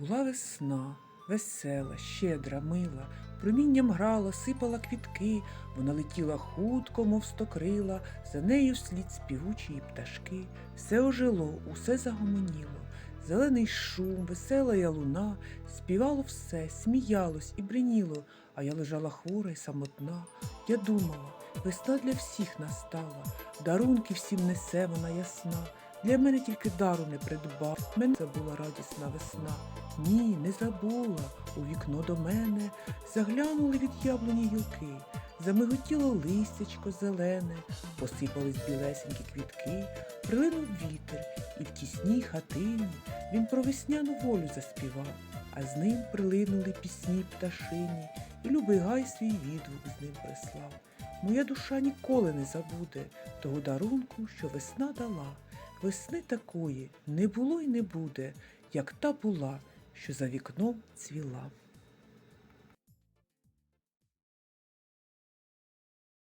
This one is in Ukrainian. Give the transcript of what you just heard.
Була весна, весела, щедра, мила, промінням грала, сипала квітки, вона летіла хутко, мов стокрила, за нею вслід співучі пташки. Все ожило, усе загомоніло. Зелений шум, весела я луна, співало все, сміялось і бриніло, а я лежала хвора й самотна. Я думала, весна для всіх настала, дарунки всім несе вона ясна. Для мене тільки дару не придбав, мене забула радісна весна. Ні, не забула. У вікно до мене заглянули від яблуні гілки, замиготіло листячко зелене, посипались білесенькі квітки, прилинув вітер, і в тісній хатині він про весняну волю заспівав, а з ним прилинули пісні пташині, і любий гай свій відгук з ним прислав. Моя душа ніколи не забуде того дарунку, що весна дала. Весни такої не було й не буде, як та була, що за вікном цвіла.